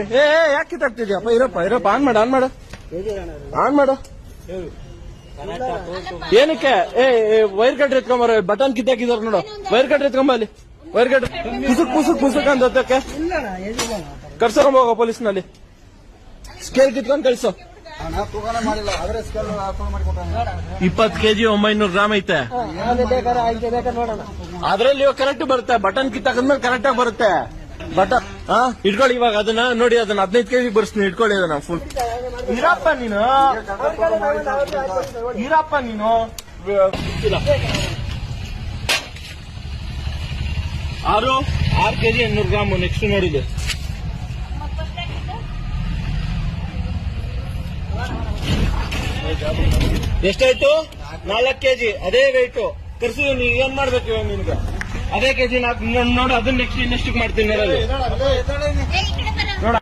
ಬರ್ರಿ. ಏ ಯಾಕೆ ಕಿತ್ತಾಕ್ತಿದ್ಯಪ್ಪ ಇರಪ್ಪ ಇರಪ್ಪ ಆನ್ ಮಾಡು ಆನ್ ಮಾಡು. ಆನ್ ಮಾಡು. ಏನಕ್ಕೆ? ಏ ವೈರ್ ಕಟ್ರಿ ಎತ್ಕೊಂಬರ ಬಟನ್ ಕಿತ್ತಾಕಿದಾರ ನೋಡು. ವೈರ್ ಕಟ್ರಿ ಎತ್ಕೊಂಬ ಅಲ್ಲಿ. ವೈರ್ ಕಟ್ರಿ ಪುಸುಕ್ ಕುಸುಕ್ ಪುಸುಕ್ ಅಂತ ಕರ್ಸಕೊಂಡ್ ಹೋಗೋ ಪೊಲೀಸ್ನಲ್ಲಿ. ಸ್ಕೇಲ್ ಕಿತ್ಕೊಂಡ್ ಕಳ್ಸೋ. ಇಪ್ಪತ್ ಕೆಜಿ ಒಂಬೈನೂರು ಗ್ರಾಮ್ ಐತೆ. ಅದ್ರಲ್ಲಿ ಕರೆಕ್ಟ್ ಬರುತ್ತೆ. ಬಟನ್ ಕಿತ್ತಾಕದ್ಮೇಲೆ ಕರೆಕ್ಟ್ ಆಗಿ ಬರುತ್ತೆ. ಬಟನ್ ಹಾ? ಇಟ್ಕೊಳ್ಳಿ ಇವಾಗ ಅದನ್ನ ನೋಡಿ ಅದನ್ನ ಹದಿನೈದು ಕೆಜಿ ಬರ್ಸ್ತೀನಿ ಇಟ್ಕೊಳ್ಳಿ ಅದನ್ನ ಫುಲ್ ಇರಪ್ಪ ನೀನು? ಇರಪ್ಪ ನೀನು. ಆರು ಆರು ಕೆಜಿ ಎನ್ನೂರು ಗ್ರಾಮು ನೆಕ್ಸ್ಟ್ ನೋಡಿದೆ. ಎಷ್ಟಾಯ್ತು? ನಾಲ್ಕು ಕೆಜಿ ಅದೇ ವೆಯ್ಟು ಕರ್ಸಿ ನೀವ್ ಏನ್ ಮಾಡ್ಬೇಕು ಇವಾಗ ನಿನ್ಗೆ ಅದೇ ಕೆಜಿ ನಾಲ್ಕು ನೋಡಿ ಅದನ್ನ ನೆಕ್ಸ್ಟ್ ಇನ್ನೆಷ್ಟು ಮಾಡ್ತೀನಿ. ನೋಡ.